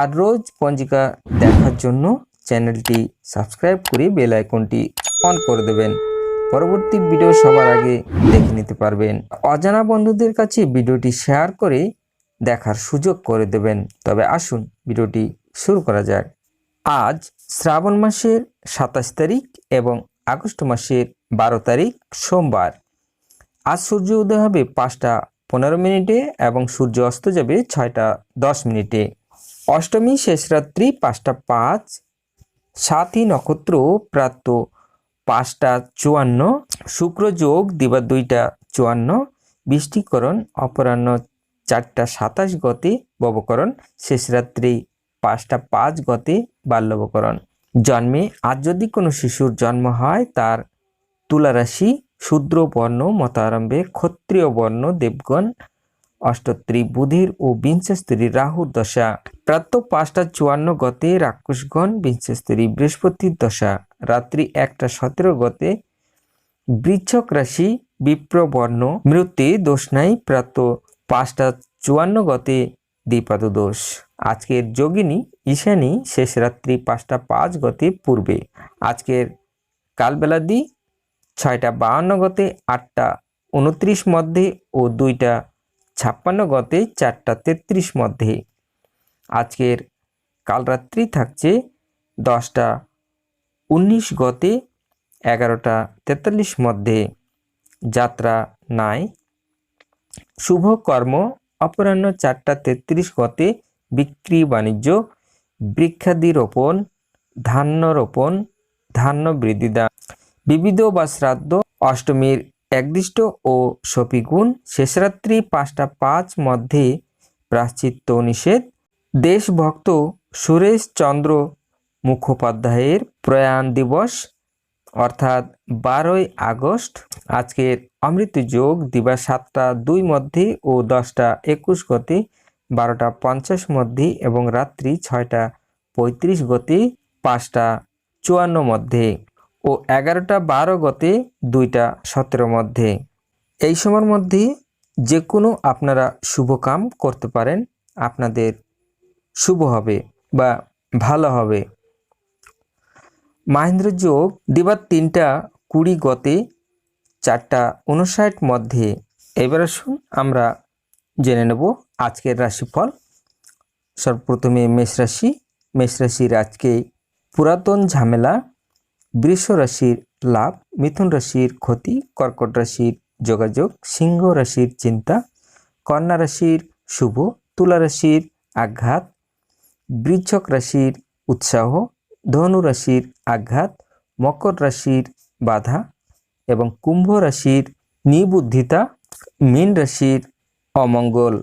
আর রোজ পঞ্জিকা দেখার জন্য চ্যানেলটি সাবস্ক্রাইব করে বেল আইকনটি অন করে দেবেন। পরবর্তী ভিডিও সবার আগে দেখে নিতে পারবেন। অজানা বন্ধুদের কাছে ভিডিওটি শেয়ার করে দেখার সুযোগ করে দেবেন। তবে আসুন ভিডিওটি শুরু করা যাক। আজ শ্রাবণ মাসের সাতাশ তারিখ এবং আগস্ট মাসের বারো তারিখ সোমবার। আজ সূর্য উদয় হবে পাঁচটা পনেরো মিনিটে এবং সূর্য অস্ত যাবে ছয়টা দশ মিনিটে। অষ্টমী শেষ রাত্রি পাঁচটা পাঁচ, সাতই নক্ষত্র প্রাপ্ত পাঁচটা চুয়ান্ন, শুক্র যোগ দিবা দুইটা চুয়ান্ন, বৃষ্টিকরণ অপরাহ্ন চারটা সাতাশ গতে ববকরণ শেষ রাত্রি পাঁচটা পাঁচ গতে বাল্যবকরণ। জন্মে আজ যদি কোনো শিশুর জন্ম হয়, তার তুলারাশি শূদ্র বর্ণ মতারম্ভে ক্ষত্রিয় বর্ণ দেবগণ অষ্টত্রী বুধের ও বিংশস্তরী রাহুর দশা। প্রাত পাঁচটা চুয়ান্ন গতে রাক্ষসগণ বিংশস্তরী বৃহস্পতির দশা। রাত্রি একটা সতেরো গতে বৃচ্ছক রাশি বিপ্রবর্ণ মৃত্যু দোষ নাই প্রাত পাঁচটা চুয়ান্ন গতে দ্বিপাদ দোষ। আজকের যোগিনী ঈশানী শেষ রাত্রি পাঁচটা পাঁচ গতে পূর্বে। আজকের কালবেলাদি ছয়টা বাহান্ন গতে আটটা উনত্রিশ মধ্যে ও দুইটা ছাপ্পান্ন গতে চারটা তেত্রিশ মধ্যে। আজকের কাল রাত্রি থাকছে দশটা উনিশ গতে এগারোটা তেতাল্লিশ মধ্যে। যাত্রা নাই। শুভ কর্ম অপরাহ্ন চারটা তেত্রিশ গতে বিক্রি বাণিজ্য, বৃক্ষাদি রোপণ, ধান্য রোপণ, ধান্য বৃদ্ধিদান। বিবিধ বা শ্রাদ্ধ অষ্টমীর একদিষ্ট ও সপিগুণ শেষরাত্রি পাঁচটা পাঁচ মধ্যে প্রাশ্চিত্য নিষেধ। দেশভক্ত সুরেশ চন্দ্র মুখোপাধ্যায়ের প্রয়াণ দিবস, অর্থাৎ বারোই আগস্ট, আজকের অমৃত যোগ দিবা সাতটা দুই মধ্যে ও দশটা একুশ গতি, বারোটা পঞ্চাশ মধ্যে এবং রাত্রি ছয়টা পঁয়ত্রিশ গতি, পাঁচটা চুয়ান্ন মধ্যে। ও এগারোটা বারো গতে দুইটা সতেরো মধ্যে। এই সময়ের মধ্যে যে কোনো আপনারা শুভ কাম করতে পারেন, আপনাদের শুভ হবে বা ভালো হবে। মাহেন্দ্র যোগ দিবার তিনটা কুড়ি গতে চারটা উনষাট মধ্যে। এবার আসুন আমরা জেনে নেব আজকের রাশিফল। সর্বপ্রথমে মেষ রাশি। মেষ রাশির আজকে পুরাতন ঝামেলা বৃষ রাশির লাভ, মিথুন রাশির ক্ষতি, কর্কট রাশির যোগাযোগ, সিংহ রাশির চিন্তা, কন্যা রাশির শুভ, তুলা রাশির আঘাত বৃক্ষক রাশির উৎসাহ, ধনু রাশির আঘাত, মকর রাশির বাধা এবং কুম্ভ রাশির নিবুদ্ধিতা, মীন রাশির অমঙ্গল।